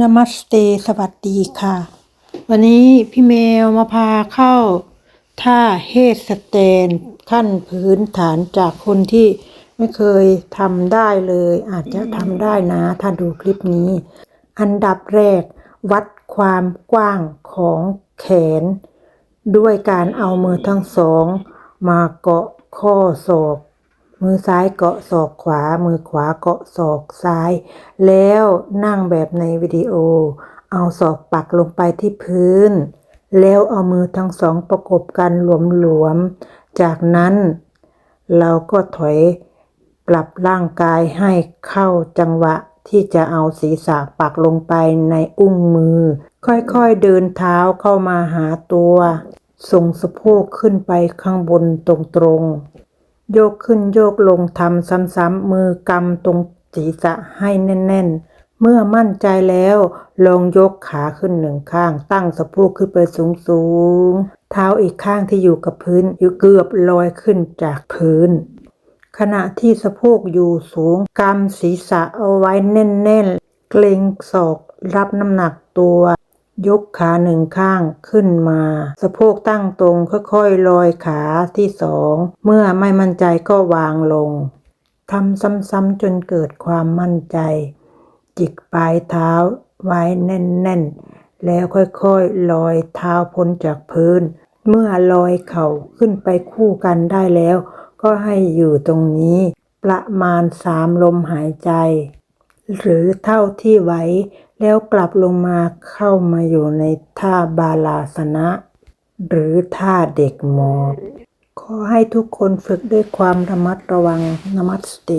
นามัสเตสวัสดีค่ะ วันนี้พี่แมวมาพาเข้า ท่าเฮสแตน ขั้นพื้นฐานจากคนที่ไม่เคยทำได้เลย อาจจะทำได้นะ ถ้าดูคลิปนี้ อันดับแรก วัดความกว้างของแขน ด้วยการเอามือทั้งสอง มาเกาะข้อศอก มือซ้ายเกาะศอกขวา มือขวาเกาะศอกซ้าย แล้วนั่งแบบในวิดีโอ เอาศอกปักลงไปที่พื้น แล้วเอามือทั้งสองประกบกันหลวมๆ จากนั้น เราก็ถอยปรับร่างกายให้เข้าจังหวะที่จะเอาศีรษะปักลงไปในอุ้งมือ ค่อยๆเดินเท้าเข้ามาหาตัวส่งสะโพกขึ้นไปข้างบนตรงๆ โยกขึ้นโยกลงทำซ้ำๆมือกำตรงศีรษะให้แน่น ๆ เมื่อมั่นใจแล้ว ลองยกขาขึ้นหนึ่งข้าง ตั้งสะโพกขึ้นไปสูงๆเท้าอีกข้างที่อยู่กับพื้นอยู่เกือบลอยขึ้นจากพื้น ขณะที่สะโพกอยู่สูงกำศีรษะเอาไว้แน่น ๆ เกรงศอกรับน้ำหนักตัว ยกขาหนึ่งข้างขึ้นมา สะโพกตั้งตรงค่อยๆลอยขาที่สองเมื่อไม่มั่นใจก็วางลงทำซ้ำๆจนเกิดความมั่นใจ จิกปลายเท้าไว้แน่นๆ แล้วค่อยๆลอยเท้าพ้นจากพื้น เมื่อลอยเข่าขึ้นไปคู่กันได้แล้ว ก็ให้อยู่ตรงนี้ ประมาณสามลมหายใจ หรือเท่าที่ไหว แล้วกลับลงมาเข้ามาอยู่ในท่าบาลาสนะ หรือท่าเด็กหมอบขอให้ทุกคนฝึกด้วยความระมัดระวังนมัสเต